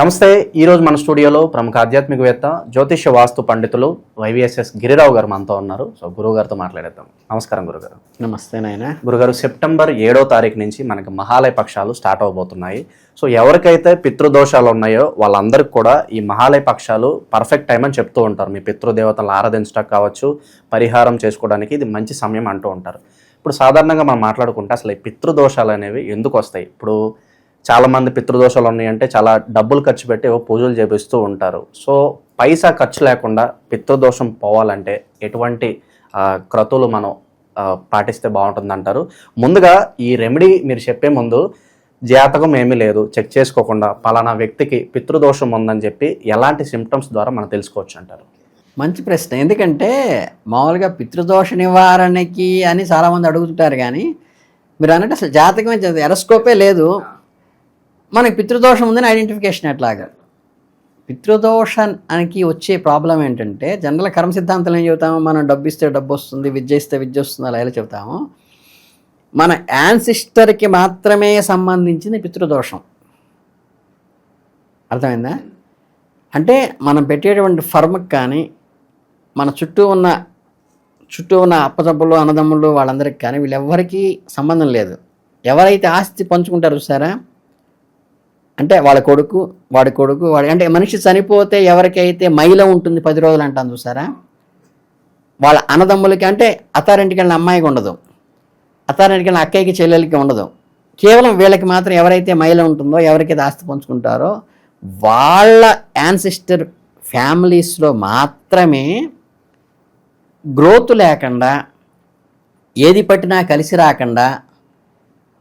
నమస్తే ఈరోజు మన స్టూడియోలో ప్రముఖ ఆధ్యాత్మికవేత్త జ్యోతిష్య వాస్తు పండితులు వైవిఎస్ఎస్ గిరిరావు గారు మనతో ఉన్నారు. సో గురువు గారితో మాట్లాడేద్దాం. నమస్కారం గురుగారు. నమస్తే నాయన. గురుగారు సెప్టెంబర్ ఏడో తారీఖు నుంచి మనకి మహాలయ పక్షాలు స్టార్ట్ అవబోతున్నాయి. సో ఎవరికైతే పితృదోషాలు ఉన్నాయో వాళ్ళందరికీ కూడా ఈ మహాలయ పక్షాలు పర్ఫెక్ట్ టైం అని చెప్తూ ఉంటారు. మీ పితృదేవతలను ఆరాధించడం కావచ్చు పరిహారం చేసుకోవడానికి ఇది మంచి సమయం అంటూ ఉంటారు. ఇప్పుడు సాధారణంగా మనం మాట్లాడుకుంటే అసలు ఈ పితృదోషాలు అనేవి ఎందుకు వస్తాయి? ఇప్పుడు చాలా మంది పితృదోషాలు ఉన్నాయంటే చాలా డబ్బులు ఖర్చు పెట్టి ఏవో పూజలు చేపిస్తూ ఉంటారు. సో పైసా ఖర్చు లేకుండా పితృదోషం పోవాలంటే ఎటువంటి క్రతువులు మనం పాటిస్తే బాగుంటుంది అంటారు ముందుగా ఈ రెమెడీ మీరు చెప్పే ముందు జాతకం ఏమీ లేదు చెక్ చేసుకోకుండా పలానా వ్యక్తికి పితృదోషం ఉందని చెప్పి ఎలాంటి సిమ్టమ్స్ ద్వారా మనం తెలుసుకోవచ్చు అంటారు. మంచి ప్రశ్న. ఎందుకంటే మామూలుగా పితృదోష నివారణకి అని చాలామంది అడుగుతుంటారు కానీ మీరు అన్నట్టు అసలు జాతకమే చదువు? ఎరస్కోపే లేదు. మనకి పితృదోషం ఉందని ఐడెంటిఫికేషన్ ఎట్లాగా? పితృదోషానికి వచ్చే ప్రాబ్లం ఏంటంటే జనరల్ కర్మ సిద్ధాంతం ఏం చెబుతాము? మనం డబ్బు ఇస్తే డబ్బు వస్తుంది విద్య ఇస్తే విద్య వస్తుంది అలా ఎలా చెబుతాము? మన యాన్సిస్టర్కి మాత్రమే సంబంధించింది పితృదోషం. అర్థమైందా? అంటే మనం పెట్టేటువంటి ఫర్మ్కి కానీ మన చుట్టూ ఉన్న చుట్టూ ఉన్న అప్పదప్పులు అన్నదమ్ములు వాళ్ళందరికీ కానీ వీళ్ళెవ్వరికీ సంబంధం లేదు. ఎవరైతే ఆస్తి పంచుకుంటారు చూసారా? అంటే వాళ్ళ కొడుకు వాడి కొడుకు వాడి అంటే మనిషి చనిపోతే ఎవరికైతే మైల ఉంటుంది పది రోజులు అంటాను చూసారా? వాళ్ళ అన్నదమ్ములకి అంటే అత్తారింటికి వెళ్ళిన అమ్మాయికి ఉండదు. అత్తారింటికి వెళ్ళిన అక్కయ్యకి చెల్లెలకి ఉండదు. కేవలం వీళ్ళకి మాత్రం ఎవరైతే మైల ఉంటుందో ఎవరికైతే ఆస్తి పంచుకుంటారో వాళ్ళ యాన్సిస్టర్ ఫ్యామిలీస్లో మాత్రమే గ్రోత్ లేకుండా ఏది పట్టినా కలిసి రాకుండా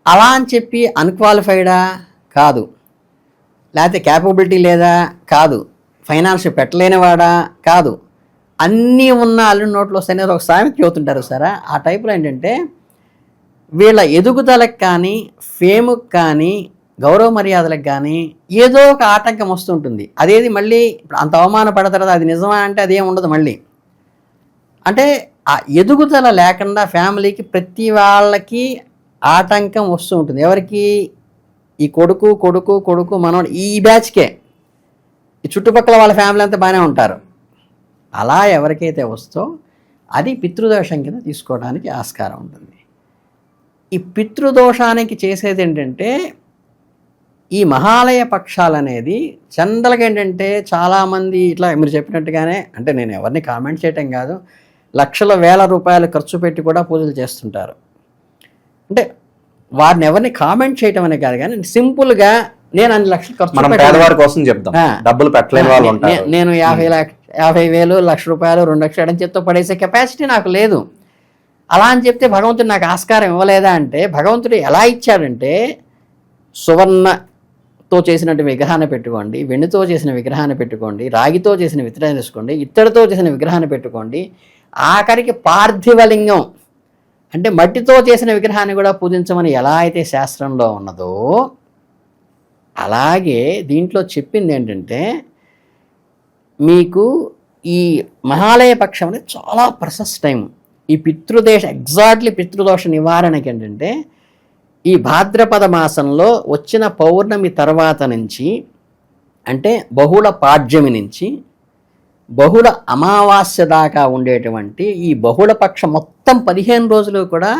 అలా అని చెప్పి అన్క్వాలిఫైడా కాదు. లేకపోతే క్యాపబిలిటీ లేదా? కాదు. ఫైనాన్స్ పెట్టలేనివాడా? కాదు. అన్నీ ఉన్న అల్లుడి నోట్లో వస్తాయని ఒక సామెత చెబుతుంటారు సారా? ఆ టైప్లో ఏంటంటే వీళ్ళ ఎదుగుదలకు కానీ ఫేముకి కానీ గౌరవ మర్యాదలకు కానీ ఏదో ఒక ఆటంకం వస్తుంటుంది. అదేది మళ్ళీ ఇప్పుడు అంత అవమానపడతారు అది నిజమా అంటే అదేం ఉండదు మళ్ళీ. అంటే ఆ ఎదుగుదల లేకుండా ఫ్యామిలీకి ప్రతి వాళ్ళకి ఆటంకం వస్తూ ఉంటుంది. ఎవరికి? ఈ కొడుకు కొడుకు కొడుకు మనవడు ఈ బ్యాచ్కే. ఈ చుట్టుపక్కల వాళ్ళ ఫ్యామిలీ అంతా బాగానే ఉంటారు. అలా ఎవరికైతే వస్తో అది పితృదోషం కింద తీసుకోవడానికి ఆస్కారం ఉంటుంది. ఈ పితృదోషానికి చేసేది ఏంటంటే ఈ మహాలయ పక్షాలు అనేది చందలకి ఏంటంటే చాలామంది ఇట్లా మీరు చెప్పినట్టుగానే అంటే నేను ఎవరిని కామెంట్ చేయటం కాదు లక్షల వేల రూపాయలు ఖర్చు పెట్టి కూడా పూజలు చేస్తుంటారు. అంటే వారిని ఎవరిని కామెంట్ చేయటం అనే కాదు కానీ సింపుల్గా నేను అన్ని లక్షలు ఖర్చు. పేదవారి కోసం చెప్దాం ఆ. డబ్బులు పెట్టలేని వాళ్ళు ఉంటారు నేను యాభై లక్ష యాభై వేలు లక్ష రూపాయలు రెండు లక్షలు ఎడం చేత్తో పడేసే కెపాసిటీ నాకు లేదు అలా అని చెప్తే భగవంతుడు నాకు ఆస్కారం ఇవ్వలేదా అంటే భగవంతుడు ఎలా ఇచ్చాడంటే సువర్ణతో చేసినట్టు విగ్రహాన్ని పెట్టుకోండి వెండితో చేసిన విగ్రహాన్ని పెట్టుకోండి రాగితో చేసిన విగ్రహం తీసుకోండి ఇత్తడితో చేసిన విగ్రహాన్ని పెట్టుకోండి ఆఖరికి పార్థివలింగం అంటే మట్టితో చేసిన విగ్రహాన్ని కూడా పూజించమని ఎలా అయితే శాస్త్రంలో ఉన్నదో అలాగే దీంట్లో చెప్పింది ఏంటంటే మీకు ఈ మహాలయ పక్షం అనేది చాలా ప్రసెస్ టైం ఈ పితృదేశ ఎగ్జాక్ట్లీ పితృదోష నివారణకి ఏంటంటే ఈ భాద్రపద మాసంలో వచ్చిన పౌర్ణమి తర్వాత నుంచి అంటే బహుళ పాడ్యమి నుంచి బహుళ అమావాస్య దాకా ఉండేటువంటి ఈ బహుళ పక్షం మొత్తం పదిహేను రోజులు కూడా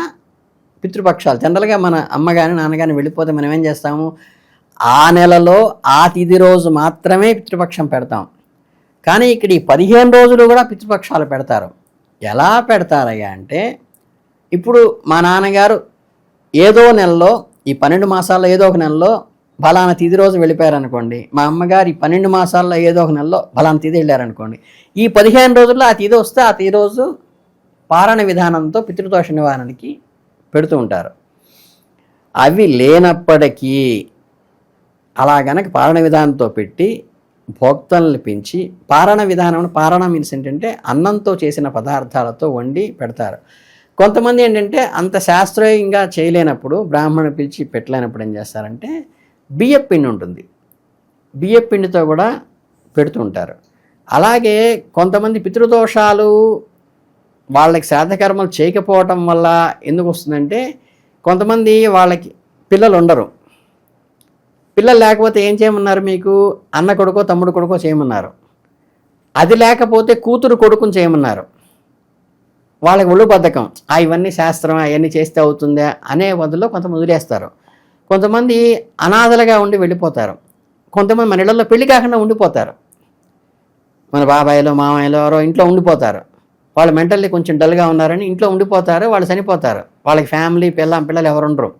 పితృపక్షాలు. జనరల్గా మన అమ్మ కానీ నాన్న కానీ వెళ్ళిపోతే మనం ఏం చేస్తాము? ఆ నెలలో ఆ తిథి రోజు మాత్రమే పితృపక్షం పెడతాం. కానీ ఇక్కడ ఈ పదిహేను రోజులు కూడా పితృపక్షాలు పెడతారు. ఎలా పెడతారయ్యా అంటే ఇప్పుడు మా నాన్నగారు ఏదో నెలలో ఈ పన్నెండు మాసాల్లో ఏదో ఒక నెలలో ఫలానా తిది రోజు వెళ్ళిపోయారనుకోండి మా అమ్మగారు ఈ పన్నెండు మాసాల్లో ఏదో ఒక నెలలో ఫలానా తిది వెళ్ళారనుకోండి ఈ పదిహేను రోజుల్లో ఆ తిది వస్తే ఆ తిది రోజు పారణ విధానంతో పితృదోష నివారణకి పెడుతూ ఉంటారు. అవి లేనప్పటికీ అలా గనక పారణ విధానంతో పెట్టి భోక్తలను పెంచి పారణ విధానం పారణ మీన్స్ ఏంటంటే అన్నంతో చేసిన పదార్థాలతో వండి పెడతారు. కొంతమంది ఏంటంటే అంత శాస్త్రీయంగా చేయలేనప్పుడు బ్రాహ్మణు పిలిచి పెట్టలేనప్పుడు ఏం చేస్తారంటే బియ్యపు పిండి ఉంటుంది. బియ్యపు పిండితో కూడా పెడుతుంటారు అలాగే కొంతమంది పితృదోషాలు వాళ్ళకి శ్రాద్ధకర్మలు చేయకపోవటం వల్ల ఎందుకు వస్తుందంటే కొంతమంది వాళ్ళకి పిల్లలు ఉండరు. పిల్లలు లేకపోతే ఏం చేయమన్నారు మీకు? అన్న కొడుకో తమ్ముడు కొడుకో చేయమన్నారు. అది లేకపోతే కూతురు కొడుకుని చేయమన్నారు. వాళ్ళకి ఒళ్ళు బద్ధకం. ఆ ఇవన్నీ శాస్త్రం అవన్నీ చేస్తే అవుతుందా? అనే బదులు కొంతమంది వదిలేస్తారు. కొంతమంది అనాథలుగా ఉండి వెళ్ళిపోతారు. కొంతమంది మన ఇళ్ళలో పెళ్ళి కాకుండా ఉండిపోతారు. మన బాబాయిలు మామయ్యలు ఎవరో ఇంట్లో ఉండిపోతారు. వాళ్ళు మెంటల్లీ కొంచెం డల్గా ఉన్నారని ఇంట్లో ఉండిపోతారు వాళ్ళు చనిపోతారు. వాళ్ళకి ఫ్యామిలీ పిల్లం పిల్లలు ఎవరు ఉండరు.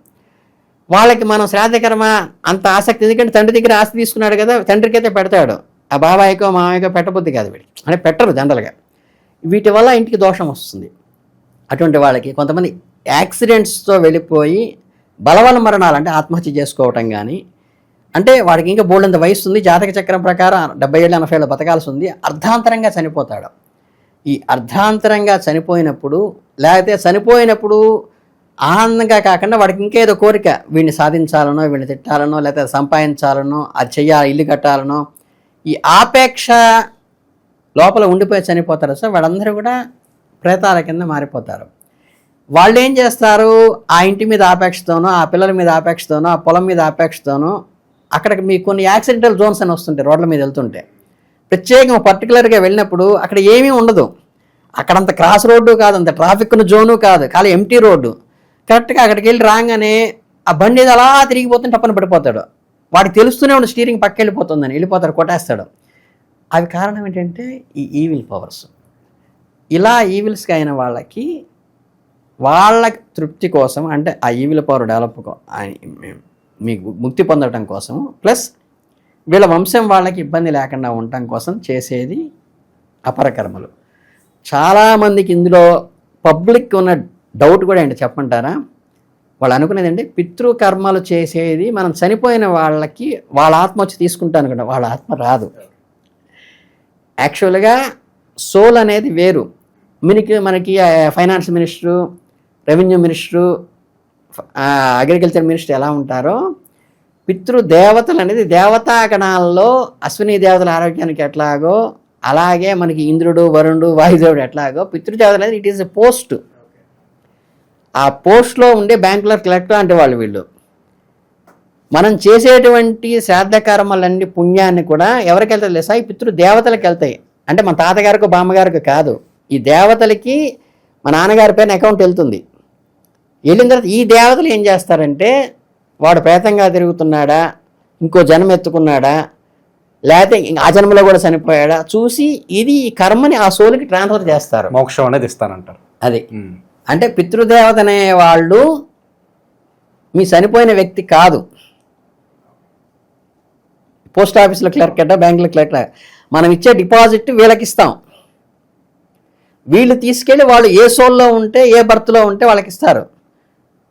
వాళ్ళకి మనం శ్రాద్ధకర్మ? అంత ఆసక్తి ఎందుకంటే తండ్రి దగ్గర ఆస్తి తీసుకున్నాడు కదా తండ్రికి అయితే పెడతాడు. ఆ బాబాయికో మామయ్యకో పెట్టబుద్ధి కాదు వీడికి అంటే పెట్టరు జనరల్గా. వీటి వల్ల ఇంటికి దోషం వస్తుంది. అటువంటి వాళ్ళకి కొంతమంది యాక్సిడెంట్స్తో వెళ్ళిపోయి బలవన మరణాలు అంటే ఆత్మహత్య చేసుకోవటం కానీ అంటే వాడికి ఇంకా బోల్డంత వయసు ఉంది జాతక చక్రం ప్రకారం డెబ్బై ఏళ్ళు ఎనభై ఏళ్ళు బతకాల్సి ఉంది అర్ధాంతరంగా చనిపోతాడు. ఈ అర్ధాంతరంగా చనిపోయినప్పుడు లేకపోతే చనిపోయినప్పుడు ఆనందంగా కాకుండా వాడికి ఇంకేదో కోరిక వీడిని సాధించాలనో వీడిని తిట్టాలనో లేకపోతే సంపాదించాలనో అది చెయ్యాలి ఇల్లు కట్టాలనో ఈ ఆపేక్ష లోపల ఉండిపోయి చనిపోతారు సార్. వాడందరూ కూడా ప్రేతాల కింద మారిపోతారు. వాళ్ళు ఏం చేస్తారు? ఆ ఇంటి మీద ఆపేక్షతోనో ఆ పిల్లల మీద ఆపేక్షతోనో ఆ పొలం మీద ఆపేక్షతోనో అక్కడికి మీకు కొన్ని యాక్సిడెంటల్ జోన్స్ అని వస్తుంటాయి రోడ్ల మీద వెళ్తుంటే. ప్రత్యేకంగా పర్టికులర్గా వెళ్ళినప్పుడు అక్కడ ఏమీ ఉండదు. అక్కడంత క్రాస్ రోడ్డు కాదు అంత ట్రాఫిక్ జోను కాదు ఖాళీ ఎంటీ రోడ్డు. కరెక్ట్గా అక్కడికి వెళ్ళి రాగానే ఆ బండి అలా తిరిగిపోతుంటే టప్పని పడిపోతాడు. వాడికి తెలుస్తూనే ఉండి స్టీరింగ్ పక్క వెళ్ళిపోతుందని వెళ్ళిపోతాడు కొట్టేస్తాడు. అవి కారణం ఏంటంటే ఈ ఈవిల్ పవర్స్. ఇలా ఈవిల్స్కి అయిన వాళ్ళకి వాళ్ళ తృప్తి కోసం అంటే ఆ ఈవిల పవర్ డెవలప్ మీకు ముక్తి పొందడం కోసం ప్లస్ వీళ్ళ వంశం వాళ్ళకి ఇబ్బంది లేకుండా ఉండటం కోసం చేసేది అపరకర్మలు. చాలామందికి ఇందులో పబ్లిక్ ఉన్న డౌట్ కూడా ఏంటి చెప్పంటారా వాళ్ళు అనుకునేది అంటే పితృకర్మలు చేసేది మనం చనిపోయిన వాళ్ళకి వాళ్ళ ఆత్మ వచ్చి తీసుకుంటాను కదా వాళ్ళ ఆత్మ రాదు. యాక్చువల్గా సోల్ అనేది వేరు. మనకి మనకి finance minister revenue minister agriculture minister ఎలా ఉంటారో పితృ దేవతలు అనేది దేవతాగణాల్లో అశ్విని దేవతల ఆరోగ్యానికి ఎట్లాగో అలాగే మనకి ఇంద్రుడు వరుణుడు వాయుదేవుడు ఎట్లాగో పితృదేవతలు అనేది ఇట్ ఈస్ ఎ పోస్ట్ ఆ పోస్ట్లో ఉండే బ్యాంకులో కలెక్టర్ అంటే వాళ్ళు వీళ్ళు. మనం చేసేటువంటి శ్రాద్ధకర్మలన్నీ పుణ్యాన్ని కూడా ఎవరికి వెళ్తాయి తెలుసా? ఈ పితృ వెళ్తాయి. అంటే మన తాతగారికి బామ్మగారికి కాదు. ఈ దేవతలకి మా నాన్నగారి పైన అకౌంట్ వెళ్తుంది. వెళ్ళిన తర్వాత ఈ దేవతలు ఏం చేస్తారంటే వాడు ప్రేతంగా తిరుగుతున్నాడా ఇంకో జన్మ ఎత్తుకున్నాడా లేకపోతే ఆ జన్మలో కూడా చనిపోయాడా చూసి ఇది ఈ కర్మని ఆ సోలుకి ట్రాన్స్ఫర్ చేస్తారు. మోక్షం అనేది ఇస్తానంటారు అది. అంటే పితృదేవత అనే వాళ్ళు మీ చనిపోయిన వ్యక్తి కాదు. పోస్ట్ ఆఫీస్లో క్లర్క్ అట బ్యాంకులో క్లర్క్. మనం ఇచ్చే డిపాజిట్ వీళ్ళకి ఇస్తాం. వీళ్ళు తీసుకెళ్ళి వాళ్ళు ఏ సోల్లో ఉంటే ఏ బర్త్లో ఉంటే వాళ్ళకి ఇస్తారు.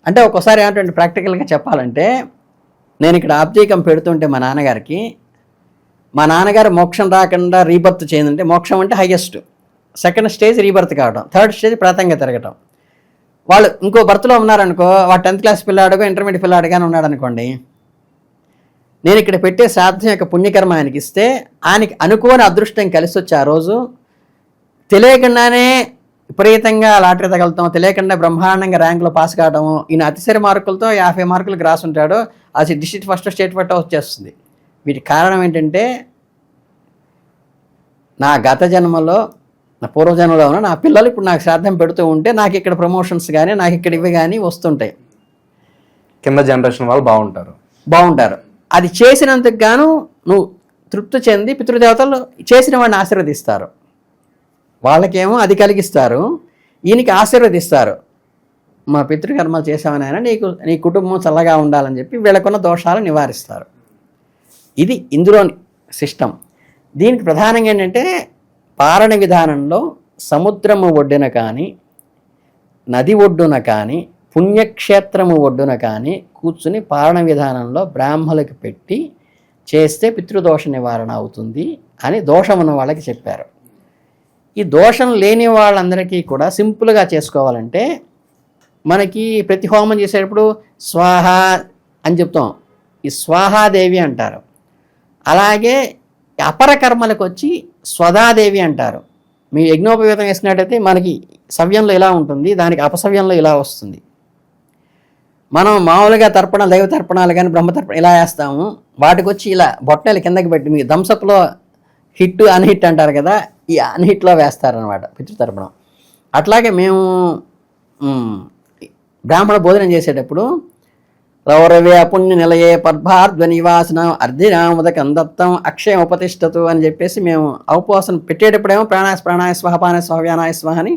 అంటే ఒక్కోసారి ఏమంటే ప్రాక్టికల్గా చెప్పాలంటే నేను ఇక్కడ ఆబ్జీకం పెడుతుంటే మా నాన్నగారికి మా నాన్నగారు మోక్షం రాకుండా రీబర్త్ చేయందంటే మోక్షం అంటే హైయెస్ట్ సెకండ్ స్టేజ్ రీబర్త్ కావడం థర్డ్ స్టేజ్ ప్రాతంగా తిరగటం. వాళ్ళు ఇంకో బర్త్లో ఉన్నారనుకో వాడు టెన్త్ క్లాస్ పిల్లాడుగో ఇంటర్మీడియట్ పిల్లాడుగానే ఉన్నాడు అనుకోండి నేను ఇక్కడ పెట్టే శ్రాద్ధం యొక్క పుణ్యకర్మ ఆయనకి ఇస్తే ఆయనకి అనుకోని అదృష్టం కలిసి వచ్చి ఆ రోజు తెలియకుండానే విపరీతంగా లాటరీ తగలటం తెలియకుండా బ్రహ్మాండంగా ర్యాంకులో పాస్ కావడం ఈయన అతిశయ మార్కులతో యాభై మార్కులకు రాసుంటాడు అది డిస్ట్రిక్ట్ ఫస్ట్ స్టేట్ ఫస్ట్ వచ్చేస్తుంది. వీటి కారణం ఏంటంటే నా గత జన్మలో నా పూర్వజన్మలో ఉన్న నా పిల్లలు ఇప్పుడు నాకు శ్రాద్ధం పెడుతూ ఉంటే నాకు ఇక్కడ ప్రమోషన్స్ కానీ నాకు ఇక్కడ ఇవి కానీ వస్తుంటాయి. కింద జనరేషన్ వాళ్ళు బాగుంటారు. బాగుంటారు. అది చేసినందుకు గాను నువ్వు తృప్తి చెంది పితృదేవతలు చేసిన వాడిని ఆశీర్వదిస్తారు. వాళ్ళకేమో అది కలిగిస్తారు. ఈయనకి ఆశీర్వదిస్తారు. మా పితృకర్మలు చేసామని ఆయన నీకు నీ కుటుంబం చల్లగా ఉండాలని చెప్పి వీళ్ళకున్న దోషాలు నివారిస్తారు. ఇది ఇందులోని సిస్టమ్ దీనికి ప్రధానంగా ఏంటంటే పారణ విధానంలో సముద్రము ఒడ్డున కానీ నది ఒడ్డున కానీ పుణ్యక్షేత్రము ఒడ్డున కానీ కూర్చుని పారణ విధానంలో బ్రాహ్మలకు పెట్టి చేస్తే పితృదోష నివారణ అవుతుంది అని దోషం ఉన్న వాళ్ళకి చెప్పారు. ఈ దోషం లేని వాళ్ళందరికీ కూడా సింపుల్గా చేసుకోవాలంటే మనకి ప్రతి హోమం చేసేటప్పుడు స్వాహ అని చెప్తాం. ఈ స్వాహాదేవి అంటారు. అలాగే అపర కర్మలకు వచ్చి స్వదాదేవి అంటారు. మీ యజ్ఞోపవేతం వేసినట్టయితే మనకి సవ్యంలో ఇలా ఉంటుంది దానికి అపసవ్యంలో ఇలా వస్తుంది. మనం మామూలుగా తర్పణాలు దైవ తర్పణాలు కానీ బ్రహ్మ తర్పణ ఇలా వేస్తాము. వాటికి వచ్చి ఇలా బొట్టలు కిందకి పెట్టి మీ దంసప్లో హిట్ అన్హిట్ అంటారు కదా ఈ అన్హిట్లో వేస్తారనమాట పితృతర్పణం అట్లాగే మేము బ్రాహ్మణ భోజనం చేసేటప్పుడు రౌరవే పుణ్య నిలయే పద్భార్ధ్వ నివాసన అర్ధినాముదకం దత్తం అక్షయం ఉపతిష్టతు అని చెప్పేసి మేము ఉపవాసం పెట్టేటప్పుడేమో ప్రాణాయ ప్రాణాయ స్వహ పానాయ స్వహ వ్యానాయ స్వహ అని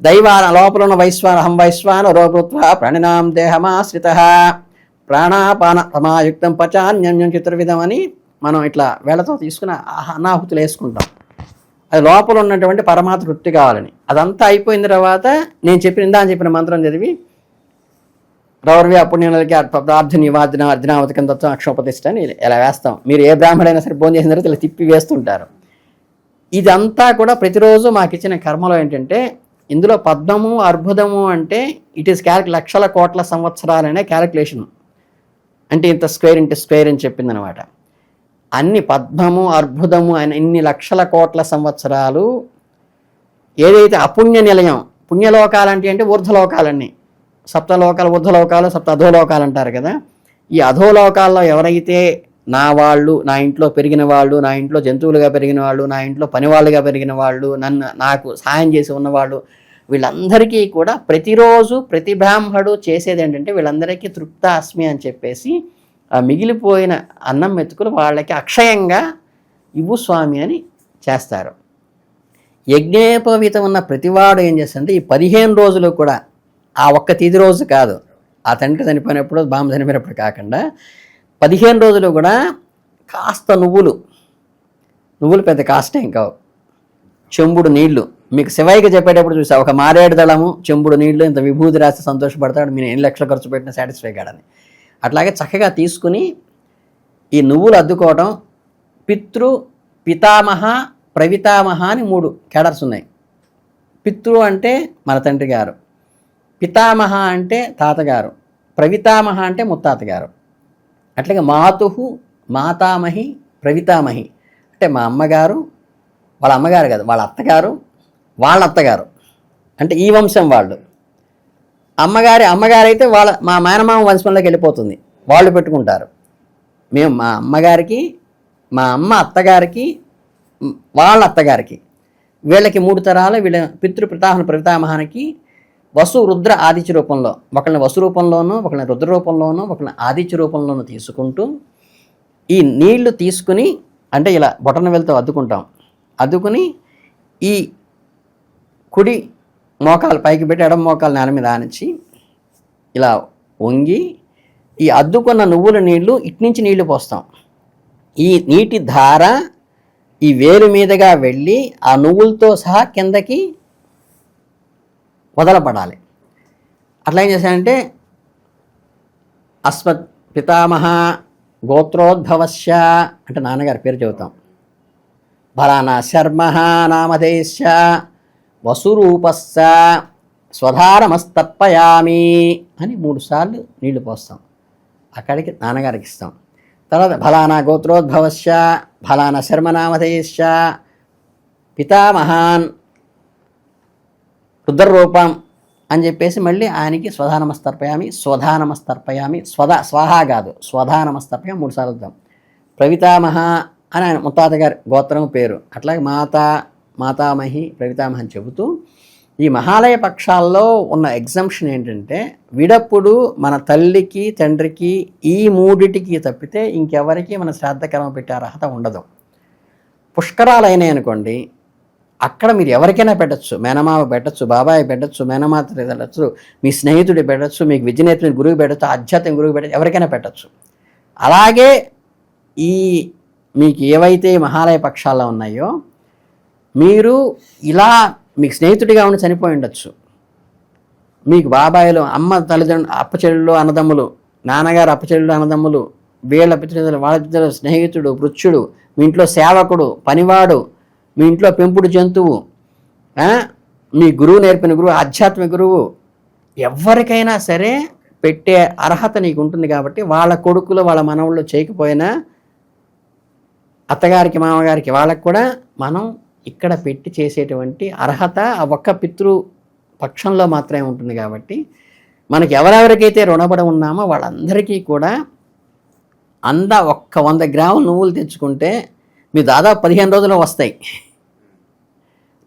దైవాన లోపల ఉన్న వైశ్వాన అహం వైశ్వాన రోగృత్వ ప్రాణినాం దేహమాశ్రిత. ప్రాణాపాన సమాయుక్తం పచాన్యం చతుర్విధం అని మనం ఇట్లా వేళతో తీసుకుని అనాహుతులు వేసుకుంటాం. అది లోపల ఉన్నటువంటి పరమాత్మ తృప్తి కావాలని. అదంతా అయిపోయిన తర్వాత నేను చెప్పిన ఇందా చెప్పిన మంత్రం చదివి రౌరవ్య పుణ్యాలకి ప్రార్థన నివాదన అర్జునావతికం తత్వం అక్షోపతిష్ట అని ఇలా వేస్తాం. మీరు ఏ బ్రాహ్మడైనా సరే భోజనం చేసిన తర్వాత ఇలా తిప్పి వేస్తుంటారు. ఇదంతా కూడా ప్రతిరోజు మాకు ఇచ్చిన కర్మలో ఏంటంటే ఇందులో పద్మము అర్బుదము అంటే ఇట్ ఈస్ క్యాలిక్ లక్షల కోట్ల సంవత్సరాలనే క్యాలిక్యులేషన్ అంటే ఇంత స్క్వేర్ ఇంటి స్క్వేర్ అని చెప్పిందనమాట. అన్ని పద్మము అర్బుదము అని ఇన్ని లక్షల కోట్ల సంవత్సరాలు ఏదైతే అపుణ్య నిలయం పుణ్యలోకాలు అంటే అంటే ఊర్ధ్వలోకాలన్నీ. సప్తలోకాలు ఊర్ధ్వలోకాలు సప్త అధోలోకాలు అంటారు కదా. ఈ అధోలోకాల్లో ఎవరైతే నా వాళ్ళు నా ఇంట్లో పెరిగిన వాళ్ళు నా ఇంట్లో జంతువులుగా పెరిగిన వాళ్ళు నా ఇంట్లో పనివాళ్ళుగా పెరిగిన వాళ్ళు నన్ను నాకు సహాయం చేసి ఉన్నవాళ్ళు వీళ్ళందరికీ కూడా ప్రతిరోజు ప్రతి బ్రాహ్మడు చేసేది ఏంటంటే వీళ్ళందరికీ తృప్తాస్మి అని చెప్పేసి ఆ మిగిలిపోయిన అన్నం మెతుకులు వాళ్ళకి అక్షయంగా ఇవ్వు స్వామి అని చేస్తారు. యజ్ఞోపవీతం ఉన్న ప్రతివాడు ఏం చేస్తాడంటే ఈ పదిహేను రోజులు కూడా ఆ ఒక్క తిది రోజు కాదు ఆ తండ్రి చనిపోయినప్పుడు బామ్మ చనిపోయినప్పుడు కాకుండా పదిహేను రోజులు కూడా కాస్త నువ్వులు నువ్వులు పెద్ద కాస్త ఇంకా కావు. చెంబుడు నీళ్ళు. మీకు శివయ్యకి చెప్పేటప్పుడు చూసా ఒక మారేడు దళము చెంబుడు నీళ్ళు ఇంత విభూతి రాస్తే సంతోషపడతాడు మీరు ఎన్ని లక్షలు ఖర్చు పెట్టినా సాటిస్ఫై కాడని. అట్లాగే చక్కగా తీసుకుని ఈ నువ్వులు అద్దుకోవడం పితృ పితామహ ప్రవితామహ అని మూడు కేడర్స్ ఉన్నాయి. పితృ అంటే మన తండ్రి గారు పితామహ అంటే తాతగారు ప్రవితామహ అంటే ముత్తాత గారు అట్లాగే మాతు మాతామహి ప్రవితామహి. అంటే మా అమ్మగారు వాళ్ళ అమ్మగారు కాదు వాళ్ళ అత్తగారు వాళ్ళ అత్తగారు. అంటే ఈ వంశం వాళ్ళు. అమ్మగారి అమ్మగారైతే వాళ్ళ మా మేనమామ వంశంలోకి వెళ్ళిపోతుంది. వాళ్ళు పెట్టుకుంటారు. మేము మా అమ్మగారికి మా అమ్మ అత్తగారికి వాళ్ళ అత్తగారికి వీళ్ళకి మూడు తరాలు వీళ్ళ పితృ ప్రతాహన ప్రవితామహానికి వసు రుద్ర ఆదిత్య రూపంలో ఒకళ్ళని వసు రూపంలోనూ ఒకళ్ళని రుద్ర రూపంలోనూ ఒకళ్ళని ఆదిత్య రూపంలోనూ తీసుకుంటూ ఈ నీళ్ళు తీసుకుని అంటే ఇలా బొటన వెళ్తూ అద్దుకుంటాం. అద్దుకుని ఈ కుడి మోకాలు పైకి పెట్టి ఎడమ మోకాలు నేల మీద ఆనించి ఇలా వంగి ఈ అద్దుకున్న నువ్వుల నీళ్ళు ఇట్నుంచి నీళ్ళు పోస్తాం. ఈ నీటి ధార ఈ వేరు మీదుగా వెళ్ళి ఆ నువ్వులతో సహా కిందకి వదలపడాలి అట్లా ఏం చేశానంటే అస్మత్ పితామహ గోత్రోద్భవస్య అంటే నాన్నగారి పేరు చెబుతాం. ఫలానా శర్మ నామధేశ వసురూపస్స స్వధారమస్తర్పయామి అని మూడు సార్లు నీళ్ళు పోస్తాం. అక్కడికి నాన్నగారికి ఇస్తాం. తర్వాత ఫలానా గోత్రోద్భవస్య ఫలానా శర్మనామధేశ్య పితామహాన్ రుద్రరూపం అని చెప్పేసి మళ్ళీ ఆయనకి స్వధానమస్తర్పయామి స్వధానమస్తర్పయామి స్వధ స్వాహా కాదు స్వధానమస్తర్పయామి మూడు సార్లు ప్రవితామహ అని ఆయన ముత్తాత గారి గోత్రం పేరు. అట్లాగే మాత మాతామహి ప్రవితామహని చెబుతూ ఈ మహాలయ పక్షాల్లో ఉన్న ఎగ్జంప్షన్ ఏంటంటే విడప్పుడు మన తల్లికి తండ్రికి ఈ మూడిటికి తప్పితే ఇంకెవరికి మన శ్రాద్ధకర్మ పెట్టే అర్హత ఉండదు. పుష్కరాలు అయినాయి అనుకోండి అక్కడ మీరు ఎవరికైనా పెట్టచ్చు. మేనమామ పెట్టచ్చు బాబాయ్ పెట్టచ్చు మేనమాత పెట్టచ్చు మీ స్నేహితుడి పెట్టచ్చు మీకు విజయనేత్రుని గురువు పెట్టచ్చు ఆధ్యాత్మిక గురువు పెట్టచ్చు ఎవరికైనా పెట్టచ్చు. అలాగే ఈ మీకు ఏవైతే మహాలయ పక్షాల్లో ఉన్నాయో మీరు ఇలా మీకు స్నేహితుడిగా ఉండి చనిపోయి ఉండొచ్చు. మీకు బాబాయిలు అమ్మ తల్లిదండ్రులు అప్పచెల్లు అన్నదమ్ములు నాన్నగారు అప్పచెల్లు అన్నదమ్ములు వీళ్ళ పితృ వాళ్ళ పితృ స్నేహితుడు వృక్షుడు మీ ఇంట్లో సేవకుడు పనివాడు మీ ఇంట్లో పెంపుడు జంతువు మీ గురువు నేర్పిన గురువు ఆధ్యాత్మిక గురువు ఎవరికైనా సరే పెట్టే అర్హత నీకు ఉంటుంది కాబట్టి వాళ్ళ కొడుకులు వాళ్ళ మనవుళ్ళు చేయకపోయినా అత్తగారికి మామగారికి వాళ్ళకి కూడా మనం ఇక్కడ పెట్టి చేసేటువంటి అర్హత ఆ ఒక్క పితృ పక్షంలో మాత్రమే ఉంటుంది కాబట్టి మనకి ఎవరెవరికైతే రుణపడి ఉన్నామో వాళ్ళందరికీ కూడా అంద ఒక్క వంద గ్రాముల నువ్వులు తెచ్చుకుంటే మీ దాదాపు పదిహేను రోజులు వస్తాయి.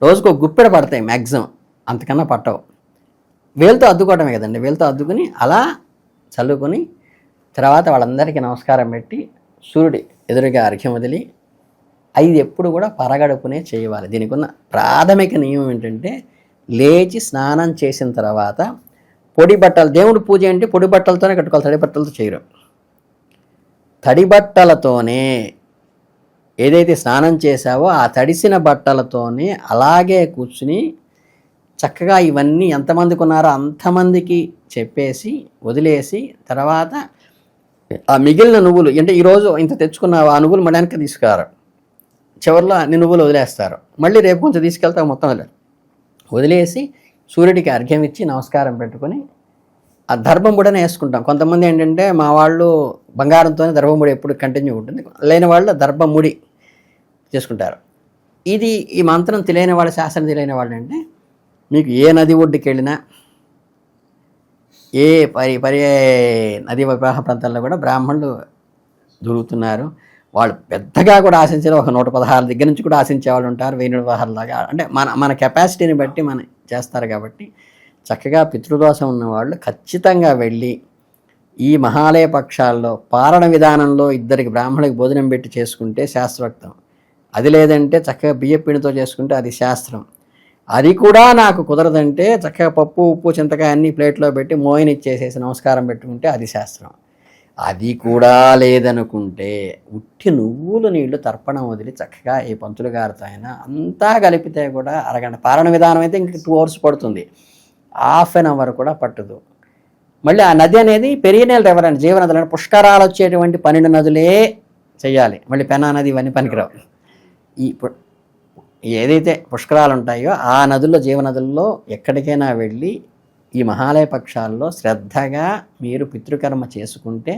రోజుకు ఒక గుప్పెడ పడతాయి మ్యాక్సిమం అంతకన్నా పట్టవు. వేలుతో అద్దుకోవటమే కదండి. వేలుతో అద్దుకుని అలా చల్లుకొని తర్వాత వాళ్ళందరికీ నమస్కారం పెట్టి సూర్యుడి ఎదురుగా అర్ఘ్యం వదిలి ఐదు ఎప్పుడు కూడా పరగడుపునే చేయవాలి దీనికి ఉన్న ప్రాథమిక నియమం ఏంటంటే లేచి స్నానం చేసిన తర్వాత పొడి బట్టలు దేవుడి పూజ అంటే పొడి బట్టలతోనే కట్టుకోవాలి తడి బట్టలతో చేయరు. తడి బట్టలతోనే ఏదైతే స్నానం చేశావో ఆ తడిసిన బట్టలతోనే అలాగే కూర్చుని చక్కగా ఇవన్నీ ఎంతమందికి ఉన్నారో అంతమందికి చెప్పేసి వదిలేసి తర్వాత ఆ మిగిలిన నువ్వులు అంటే ఈరోజు ఇంత తెచ్చుకున్నావు ఆ నువ్వులు మడానికి తీసుకురారు? చివరిలో అన్ని నువ్వులు వదిలేస్తారు. మళ్ళీ రేపు కొంచెం తీసుకెళ్తావు మొత్తం వదిలేరు. వదిలేసి సూర్యుడికి అర్ఘ్యం ఇచ్చి నమస్కారం పెట్టుకొని ఆ దర్భముడనే వేసుకుంటాం కొంతమంది ఏంటంటే మా వాళ్ళు బంగారంతోనే దర్భముడి ఎప్పుడు కంటిన్యూ ఉంటుంది. లేని వాళ్ళు దర్భముడి చేసుకుంటారు. ఇది ఈ మంత్రం తెలియని వాళ్ళ శాస్త్రం తెలియని వాళ్ళు అంటే మీకు ఏ నది ఒడ్డుకి వెళ్ళినా ఏ పరి పరి నది ప్రవాహ ప్రాంతాల్లో కూడా బ్రాహ్మణులు దొరుకుతున్నారు. వాళ్ళు పెద్దగా కూడా ఆశించారు. ఒక నూట పదహారు దగ్గర నుంచి కూడా ఆశించే వాళ్ళు ఉంటారు. వెయ్యి నూట పదహారు దాకా అంటే మన మన కెపాసిటీని బట్టి మనం చేస్తారు కాబట్టి చక్కగా పితృదోషం ఉన్నవాళ్ళు ఖచ్చితంగా వెళ్ళి ఈ మహాలయ పక్షాల్లో పారణ విధానంలో ఇద్దరికి బ్రాహ్మణులకు భోజనం పెట్టి చేసుకుంటే శాస్త్రోక్తం. అది లేదంటే చక్కగా బియ్యపిండితో చేసుకుంటే అది శాస్త్రం. అది కూడా నాకు కుదరదంటే చక్కగా పప్పు ఉప్పు చింతకాయ అన్ని ప్లేట్లో పెట్టి మోయిన్ ఇచ్చేసేసి నమస్కారం పెట్టుకుంటే అది శాస్త్రం. అది కూడా లేదనుకుంటే ఉట్టి నువ్వులు నీళ్ళు తర్పణం వదిలి చక్కగా ఏ పంతులు గారితో అయినా అంతా కలిపితే కూడా అరగంట పాలన విధానం అయితే ఇంక టూ అవర్స్ పడుతుంది. హాఫ్ అన్ అవర్ కూడా పట్టదు. మళ్ళీ ఆ నది అనేది పెరిగినేల రివర్ అని జీవనదులు అంటే పుష్కరాలు వచ్చేటువంటి పన్నెండు నదులే చేయాలి. మళ్ళీ పెనా నది ఇవన్నీ పనికిరావు. ఈ ఏదైతే పుష్కరాలు ఉంటాయో ఆ నదుల్లో జీవనదుల్లో ఎక్కడికైనా వెళ్ళి ఈ మహాలయ పక్షాల్లో శ్రద్ధగా మీరు పితృకర్మ చేసుకుంటే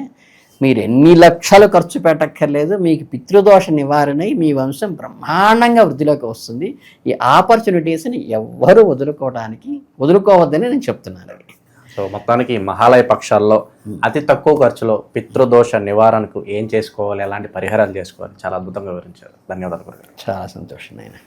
మీరు ఎన్ని లక్షలు ఖర్చు పెట్టక్కర్లేదు మీకు పితృదోష నివారణై మీ వంశం బ్రహ్మాండంగా వృద్ధిలోకి వస్తుంది. ఈ ఆపర్చునిటీస్ని ఎవ్వరూ వదులుకోవడానికి వదులుకోవద్దని నేను చెప్తున్నాను సో మొత్తానికి మహాలయ పక్షాల్లో అతి తక్కువ ఖర్చులో పితృదోష నివారణకు ఏం చేసుకోవాలి ఎలాంటి పరిహారాలు చేసుకోవాలి చాలా అద్భుతంగా వివరించారు. ధన్యవాదాలు చాలా సంతోషం నాయన.